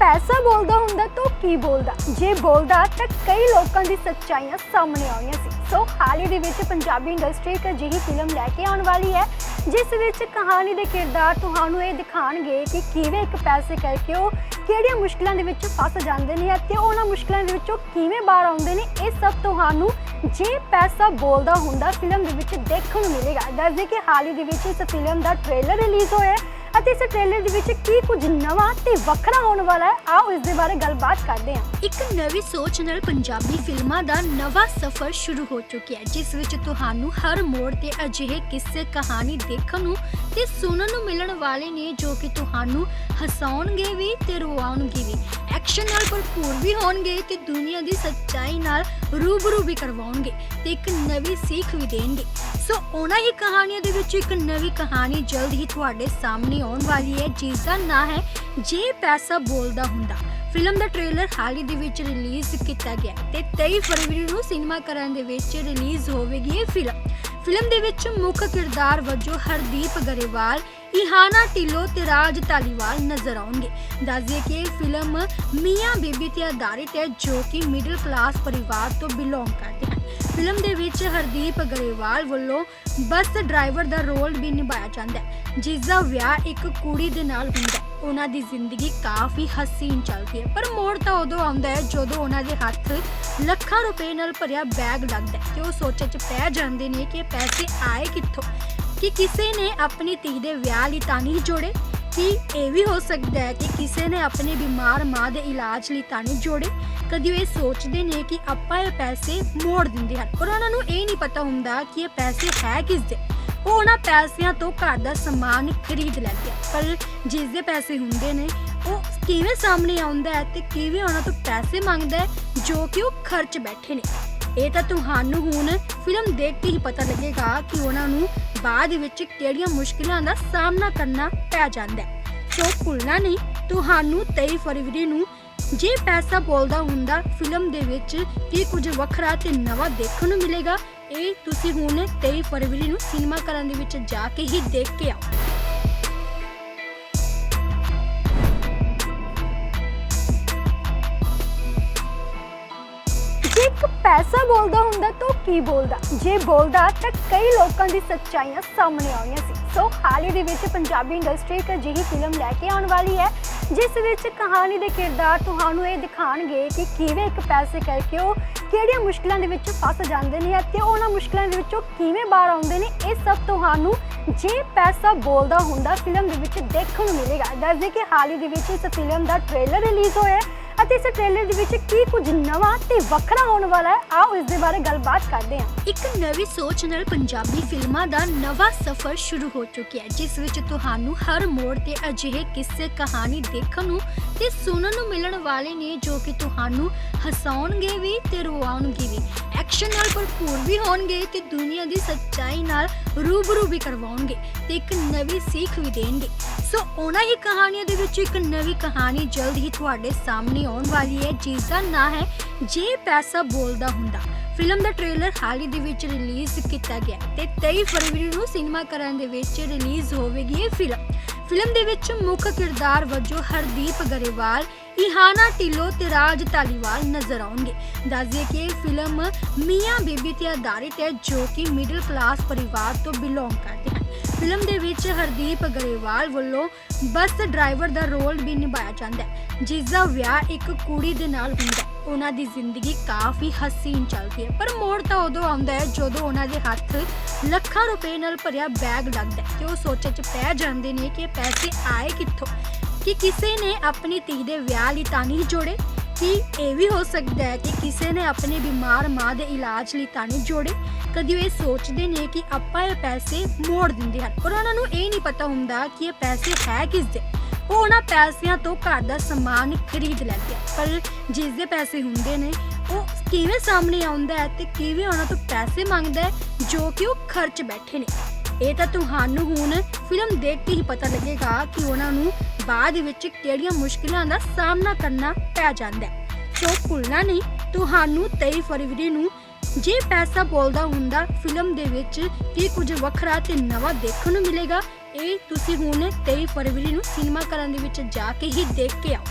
ਪੈਸਾ ਬੋਲਦਾ ਹੁੰਦਾ ਤਾਂ ਉਹ ਕੀ ਬੋਲਦਾ? ਜੇ ਬੋਲਦਾ ਤਾਂ ਕਈ ਲੋਕਾਂ ਦੀ ਸੱਚਾਈਆਂ ਸਾਹਮਣੇ ਆਉਣੀਆਂ ਸੀ। ਸੋ ਹਾਲ ਹੀ ਦੇ ਵਿੱਚ ਪੰਜਾਬੀ ਇੰਡਸਟਰੀ ਇੱਕ ਅਜਿਹੀ ਫਿਲਮ ਲੈ ਕੇ ਆਉਣ ਵਾਲੀ ਹੈ, ਜਿਸ ਵਿੱਚ ਕਹਾਣੀ ਦੇ ਕਿਰਦਾਰ ਤੁਹਾਨੂੰ ਇਹ ਦਿਖਾਣਗੇ ਕਿ ਕਿਵੇਂ ਇੱਕ ਪੈਸੇ ਕਰਕੇ ਉਹ ਕਿਹੜੀਆਂ ਮੁਸ਼ਕਲਾਂ ਦੇ ਵਿੱਚ ਫਸ ਜਾਂਦੇ ਨੇ ਅਤੇ ਉਹਨਾਂ ਮੁਸ਼ਕਲਾਂ ਦੇ ਵਿੱਚੋਂ ਕਿਵੇਂ ਬਾਹਰ ਆਉਂਦੇ ਨੇ, ਇਹ ਸਭ ਤੁਹਾਨੂੰ ਜੇ ਪੈਸਾ ਬੋਲਦਾ ਹੁੰਦਾ ਫਿਲਮ ਦੇ ਵਿੱਚ ਦੇਖਣ ਨੂੰ ਮਿਲੇਗਾ। ਦੱਸਦੇ ਕਿ ਹਾਲ ਹੀ ਦੇ ਵਿੱਚ ਇਸ ਫਿਲਮ ਦਾ ਟ੍ਰੇਲਰ ਰਿਲੀਜ਼ ਹੋਇਆ ਅਤੇ ਇਸ ਟ੍ਰੇਲਰ ਦੇ ਵਿੱਚ ਕੀ ਕੁਝ ਨਵਾਂ ਤੇ ਵੱਖਰਾ ਹੋਣ ਵਾਲਾ ਹੈ, ਆਓ ਇਸ ਦੇ ਬਾਰੇ ਗੱਲਬਾਤ ਕਰਦੇ ਹਾਂ। ਇੱਕ ਨਵੀਂ ਸੋਚ ਨਾਲ ਪੰਜਾਬੀ ਫਿਲਮਾਂ ਦਾ ਨਵਾਂ ਸਫ਼ਰ ਸ਼ੁਰੂ ਹੋ ਚੁੱਕਿਆ ਹੈ, ਜਿਸ ਵਿੱਚ ਤੁਹਾਨੂੰ ਹਰ ਮੋੜ ਤੇ ਅਜਿਹੇ ਕਿੱਸੇ ਕਹਾਣੀ ਦੇਖਣ ਨੂੰ ਤੇ ਸੁਣਨ ਨੂੰ ਮਿਲਣ ਵਾਲੇ ਨੇ ਜੋ ਕਿ ਤੁਹਾਨੂੰ ਹਸਾਉਣਗੇ ਵੀ ਤੇ ਰਵਾਉਣਗੇ ਵੀ। ਐਕਸ਼ਨ ਨਾਲ ਭਰਪੂਰ ਵੀ ਹੋਣਗੇ ਤੇ ਦੁਨੀਆ ਦੀ ਸੱਚਾਈ ਨਾਲ ਰੂਬਰੂ ਵੀ ਕਰਵਾਉਣਗੇ ਤੇ ਇੱਕ ਨਵੀਂ ਸਿੱਖ ਵੀ ਦੇਣਗੇ। ਸੋ ਉਹਨਾਂ ਹੀ ਕਹਾਣੀਆਂ ਦੇ ਵਿੱਚ ਇੱਕ ਨਵੀਂ ਕਹਾਣੀ ਜਲਦ ਹੀ ਤੁਹਾਡੇ ਸਾਹਮਣੇ ਆਉਣ ਵਾਲੀ ਹੈ ਜਿਸ ਦਾ ਨਾਂ ਹੈ ਜੇ ਪੈਸਾ ਬੋਲਦਾ ਹੁੰਦਾ। ਫਿਲਮ ਦਾ ਟ੍ਰੇਲਰ ਹਾਲ ਹੀ ਦੇ ਵਿੱਚ ਰਿਲੀਜ਼ ਕੀਤਾ ਗਿਆ ਤੇ 23 ਫਰਵਰੀ ਨੂੰ ਸਿਨੇਮਾ ਘਰਾਂ ਦੇ ਵਿੱਚ ਰਿਲੀਜ਼ ਹੋਵੇਗੀ ਇਹ ਫਿਲਮ। ਫਿਲਮ ਦੇ ਵਿੱਚ ਮੁੱਖ ਕਿਰਦਾਰ ਵਜੋਂ ਹਰਦੀਪ ਗਰੇਵਾਲ, ਇਹਾਨਾ ਢਿੱਲੋਂ ਤੇ ਰਾਜ ਧਾਲੀਵਾਲ ਨਜ਼ਰ ਆਉਣਗੇ। ਦੱਸਦੇ ਕਿ ਇਹ ਫਿਲਮ ਮੀਆਂ ਬੀਬੀ ਤੇ ਆਧਾਰਿਤ ਹੈ, ਜੋ ਕਿ ਮਿਡਲ ਕਲਾਸ ਪਰਿਵਾਰ ਤੋਂ ਬਿਲੋਂਗ ਕਰਦੇ ਹਨ। ਫਿਲਮ ਦੇ ਵਿੱਚ ਹਰਦੀਪ ਗਰੇਵਾਲ ਵੱਲੋਂ ਬੱਸ ਡਰਾਈਵਰ ਦਾ ਰੋਲ ਵੀ ਨਿਭਾਇਆ ਜਾਂਦਾ ਹੈ, ਜਿਸ ਦਾ ਵਿਆਹ ਇੱਕ ਕੁੜੀ ਦੇ ਨਾਲ ਹੁੰਦਾ ਹੈ। ਉਹਨਾਂ ਦੀ ਜ਼ਿੰਦਗੀ ਕਾਫੀ ਹਸੀਨ ਚੱਲਦੀ ਹੈ, ਪਰ ਮੋੜ ਤਾਂ ਉਦੋਂ ਆਉਂਦਾ ਹੈ ਜਦੋਂ ਉਹਨਾਂ ਦੇ ਹੱਥ ਲੱਖਾਂ ਰੁਪਏ ਨਾਲ ਭਰਿਆ ਬੈਗ ਲੱਗਦਾ ਹੈ ਤੇ ਉਹ ਸੋਚਾਂ 'ਚ ਪੈ ਜਾਂਦੇ ਨੇ ਕਿ ਪੈਸੇ ਆਏ ਕਿੱਥੋਂ? ਕਿ ਕਿਸੇ ਨੇ ਆਪਣੀ ਧੀ ਦੇ ਵਿਆਹ ਲਈ ਤਾਂ ਨਹੀਂ ਜੋੜੇ? ਕਿ ਇਹ ਵੀ ਹੋ ਸਕਦਾ ਹੈ ਕਿ ਕਿਸੇ ਨੇ ਆਪਣੀ ਬਿਮਾਰ ਮਾਂ ਦੇ ਇਲਾਜ ਲਈ ਤਾਂ ਨਹੀਂ ਜੋੜੇ। ਕਦੀ ਉਹ ਇਹ ਸੋਚਦੇ ਨੇ ਕਿ ਆਪਾਂ ਇਹ ਪੈਸੇ ਮੋੜ ਦਿੰਦੇ ਹਨ। ਪਰ ਉਹਨਾਂ ਨੂੰ ਇਹ ਨਹੀਂ ਪਤਾ ਹੁੰਦਾ ਕਿ ਇਹ ਪੈਸੇ ਹੈ ਕਿਸ ਦੇ ਉਹ ਉਹਨਾਂ ਪੈਸਿਆਂ ਤੋਂ ਘਰ ਦਾ ਸਮਾਨ ਖਰੀਦ ਲੈਂਦੇ ਪਰ ਜਿਸ ਦੇ ਪੈਸੇ ਹੁੰਦੇ ਨੇ, ਉਹ ਕਿਵੇਂ ਸਾਹਮਣੇ ਆਉਂਦਾ ਹੈ ਤੇ ਕਿਵੇਂ ਉਹਨਾਂ ਤੋਂ ਪੈਸੇ ਮੰਗਦਾ ਹੈ, ਜੋ ਕਿ ਉਹ ਖਰਚ ਬੈਠੇ ਨੇ। ਇਹ ਤਾਂ ਤੁਹਾਨੂੰ ਹੁਣ ਫਿਲਮ ਦੇਖ ਕੇ ਹੀ ਪਤਾ ਲੱਗੇਗਾ ਕਿ ਉਹਨਾਂ ਨੂੰ ਬਾਅਦ ਵਿੱਚ ਕਿਹੜੀਆਂ ਮੁਸ਼ਕਿਲਾਂ ਦਾ ਸਾਹਮਣਾ ਕਰਨਾ ਪੈ ਜਾਂਦਾ ਹੈ। ਸੋ ਭੁੱਲਣਾ ਨਹੀਂ, ਤੁਹਾਨੂੰ 23 ਫਰਵਰੀ ਨੂੰ ਜੇ ਪੈਸਾ ਬੋਲਦਾ ਹੁੰਦਾ ਫਿਲਮ ਦੇ ਵਿੱਚ ਕੀ ਕੁਝ ਵੱਖਰਾ ਤੇ ਨਵਾਂ ਦੇਖਣ ਨੂੰ ਮਿਲੇਗਾ, ਇਹ ਤੁਸੀਂ ਹੁਣ 23 ਫਰਵਰੀ ਨੂੰ ਸਿਨੇਮਾ ਘਰਾਂ ਦੇ ਵਿੱਚ ਜਾ ਕੇ ਹੀ ਦੇਖ ਕੇ ਆਓ। ਪੈਸਾ ਬੋਲਦਾ ਹੁੰਦਾ ਤਾਂ ਉਹ ਕੀ ਬੋਲਦਾ? ਜੇ ਬੋਲਦਾ ਤਾਂ ਕਈ ਲੋਕਾਂ ਦੀ ਸੱਚਾਈਆਂ ਸਾਹਮਣੇ ਆਉਣੀਆਂ ਸੀ। ਸੋ ਹਾਲ ਹੀ ਦੇ ਵਿੱਚ ਪੰਜਾਬੀ ਇੰਡਸਟਰੀ ਇੱਕ ਅਜਿਹੀ ਫਿਲਮ ਲੈ ਕੇ ਆਉਣ ਵਾਲੀ ਹੈ, ਜਿਸ ਵਿੱਚ ਕਹਾਣੀ ਦੇ ਕਿਰਦਾਰ ਤੁਹਾਨੂੰ ਇਹ ਦਿਖਾਣਗੇ ਕਿ ਕਿਵੇਂ ਇੱਕ ਪੈਸੇ ਕਰਕੇ ਉਹ ਕਿਹੜੀਆਂ ਮੁਸ਼ਕਲਾਂ ਦੇ ਵਿੱਚ ਫਸ ਜਾਂਦੇ ਨੇ ਅਤੇ ਉਹਨਾਂ ਮੁਸ਼ਕਲਾਂ ਦੇ ਵਿੱਚੋਂ ਕਿਵੇਂ ਬਾਹਰ ਆਉਂਦੇ ਨੇ, ਇਹ ਸਭ ਤੁਹਾਨੂੰ ਜੇ ਪੈਸਾ ਬੋਲਦਾ ਹੁੰਦਾ ਫਿਲਮ ਦੇ ਵਿੱਚ ਦੇਖਣ ਨੂੰ ਮਿਲੇਗਾ। ਦੱਸਦੇ ਕਿ ਹਾਲ ਹੀ ਦੇ ਵਿੱਚ ਇਸ ਫਿਲਮ ਦਾ ਟ੍ਰੇਲਰ ਰਿਲੀਜ਼ ਹੋਇਆ ਅਤੇ ਇਸ ਟ੍ਰੇਲਰ ਦੇ ਵਿੱਚ ਕੀ ਕੁਝ ਨਵਾਂ ਤੇ ਵੱਖਰਾ ਹੋਣ ਵਾਲਾ ਹੈ, ਆਓ ਇਸ ਦੇ ਬਾਰੇ ਗੱਲਬਾਤ ਕਰਦੇ ਹਾਂ। ਇੱਕ ਨਵੀਂ ਸੋਚ ਨਾਲ ਪੰਜਾਬੀ ਫਿਲਮਾਂ ਦਾ ਨਵਾਂ ਸਫ਼ਰ ਸ਼ੁਰੂ ਹੋ ਚੁੱਕਿਆ ਹੈ, ਜਿਸ ਵਿੱਚ ਤੁਹਾਨੂੰ ਹਰ ਮੋੜ ਤੇ ਅਜਿਹੇ ਕਿੱਸੇ ਕਹਾਣੀ ਦੇਖਣ ਨੂੰ ਤੇ ਸੁਣਨ ਨੂੰ ਮਿਲਣ ਵਾਲੇ ਨੇ ਜੋ ਕਿ ਤੁਹਾਨੂੰ ਹਸਾਉਣਗੇ ਵੀ ਤੇ ਰਵਾਉਣਗੇ ਵੀ। ਐਕਸ਼ਨ ਨਾਲ ਭਰਪੂਰ ਵੀ ਹੋਣਗੇ ਤੇ ਦੁਨੀਆ ਦੀ ਸੱਚਾਈ ਨਾਲ ਰੂਬਰੂ ਵੀ ਕਰਵਾਉਣਗੇ ਤੇ ਇੱਕ ਨਵੀਂ ਸਿੱਖ ਵੀ ਦੇਣਗੇ। ਸੋ ਉਹਨਾਂ ਹੀ ਕਹਾਣੀਆਂ ਦੇ ਵਿੱਚ ਇੱਕ ਨਵੀਂ ਕਹਾਣੀ ਜਲਦ ਹੀ ਤੁਹਾਡੇ ਸਾਹਮਣੇ ਆਉਣ ਵਾਲੀ ਹੈ, ਜਿਸ ਦਾ ਨਾਂ ਹੈ ਜੇ ਪੈਸਾ ਬੋਲਦਾ ਹੁੰਦਾ। ਫਿਲਮ ਦਾ ਟ੍ਰੇਲਰ ਹਾਲ ਹੀ ਦੇ ਵਿੱਚ ਰਿਲੀਜ਼ ਕੀਤਾ ਗਿਆ ਤੇ 23 ਫਰਵਰੀ ਨੂੰ ਸਿਨੇਮਾ ਘਰਾਂ ਦੇ ਵਿੱਚ ਰਿਲੀਜ਼ ਹੋਵੇਗੀ ਇਹ ਫਿਲਮ। ਫਿਲਮ ਦੇ ਵਿੱਚ ਮੁੱਖ ਕਿਰਦਾਰ ਵਜੋਂ ਹਰਦੀਪ ਗਰੇਵਾਲ ਇਹਾਨਾ ਢਿੱਲੋਂ ਤੇ ਰਾਜ ਧਾਲੀਵਾਲ ਨਜ਼ਰ ਆਉਣਗੇ ਦੱਸਦੇ ਕਿ ਫਿਲਮ ਮੀਆਂ ਬੀਬੀ ਤੇ ਆਧਾਰਿਤ ਹੈ ਜੋ ਕਿ ਮਿਡਲ ਕਲਾਸ ਪਰਿਵਾਰ ਤੋਂ ਬਿਲੋਂਗ ਕਰਦੇ ਹਨ ਫਿਲਮ ਦੇ ਵਿੱਚ ਹਰਦੀਪ ਗਰੇਵਾਲ ਵੱਲੋਂ ਬੱਸ ਡਰਾਈਵਰ ਦਾ ਰੋਲ ਵੀ ਨਿਭਾਇਆ ਜਾਂਦਾ ਹੈ ਜਿਸ ਦਾ ਵਿਆਹ ਇੱਕ ਕੁੜੀ ਦੇ ਨਾਲ ਹੁੰਦਾ ਹੈ ਉਹਨਾਂ ਦੀ ਜ਼ਿੰਦਗੀ ਕਾਫੀ ਹਸੀਨ ਚੱਲਦੀ ਹੈ ਪਰ ਮੋੜ ਤਾਂ ਉਦੋਂ ਆਉਂਦਾ ਹੈ ਜਦੋਂ ਉਹਨਾਂ ਦੇ ਹੱਥ ਲੱਖਾਂ ਰੁਪਏ ਨਾਲ ਭਰਿਆ ਬੈਗ ਲੱਗਦਾ ਹੈ ਤੇ ਉਹ ਸੋਚਾਂ 'ਚ ਪੈ ਜਾਂਦੇ ਨੇ ਕਿ ਪੈਸੇ ਆਏ ਕਿੱਥੋਂ ਕਿ ਕਿਸੇ ਨੇ ਆਪਣੀ ਧੀ ਦੇ ਵਿਆਹ ਲਈ ਤਾਂ ਨਹੀਂ ਜੋੜੇ? ਕਿ ਇਹ ਵੀ ਹੋ ਸਕਦਾ ਹੈ ਕਿ ਕਿਸੇ ਨੇ ਆਪਣੀ ਬਿਮਾਰ ਮਾਂ ਦੇ ਇਲਾਜ ਲਈ ਤਾਂ ਨਹੀਂ ਜੋੜੇ? ਕਦੀ ਇਹ ਸੋਚਦੇ ਨੇ ਕਿ ਆਪਾਂ ਇਹ ਪੈਸੇ ਮੋੜ ਦਿੰਦੇ ਹਨ। ਪਰ ਉਹਨਾਂ ਨੂੰ ਇਹ ਨਹੀਂ ਪਤਾ ਹੁੰਦਾ ਕਿ ਇਹ ਪੈਸੇ ਹੈ ਕਿਸ ਦੇ। ਉਹ ਉਹਨਾਂ ਪੈਸਿਆਂ ਤੋਂ ਘਰ ਦਾ ਸਮਾਨ ਖਰੀਦ ਲੈਂਦੇ ਪਰ ਜਿਸ ਦੇ ਪੈਸੇ ਹੁੰਦੇ ਨੇ, ਉਹ ਕਿਵੇਂ ਸਾਹਮਣੇ ਆਉਂਦਾ ਹੈ ਤੇ ਕਿਵੇਂ ਉਹਨਾਂ ਤੋਂ ਪੈਸੇ ਮੰਗਦਾ ਹੈ, ਜੋ ਕਿ ਉਹ ਖਰਚ ਬੈਠੇ ਨੇ। ਇਹ ਤਾਂ ਤੁਹਾਨੂੰ ਹੁਣ ਫਿਲਮ ਦੇਖ ਕੇ ਹੀ ਪਤਾ ਲੱਗੇਗਾ ਕਿ ਉਹਨਾਂ ਨੂੰ ਬਾਅਦ ਵਿੱਚ ਕਿਹੜੀਆਂ ਮੁਸ਼ਕਿਲਾਂ ਦਾ ਸਾਹਮਣਾ ਕਰਨਾ ਪੈ ਜਾਂਦਾ ਹੈ। ਸੋ ਭੁੱਲਣਾ ਨਹੀਂ, ਤੁਹਾਨੂੰ 23 ਫਰਵਰੀ ਨੂੰ ਜੇ ਪੈਸਾ ਬੋਲਦਾ ਹੁੰਦਾ, ਫਿਲਮ ਦੇ ਵਿੱਚ ਕੀ ਕੁਝ ਵੱਖਰਾ ਤੇ ਨਵਾਂ ਦੇਖਣ ਨੂੰ ਮਿਲੇਗਾ। ਇਹ ਤੁਸੀਂ ਹੁਣ 23 ਫਰਵਰੀ ਨੂੰ ਸਿਨੇਮਾ ਘਰਾਂ ਦੇ ਵਿੱਚ ਜਾ ਕੇ ਹੀ ਦੇਖ ਕੇ ਆਓ।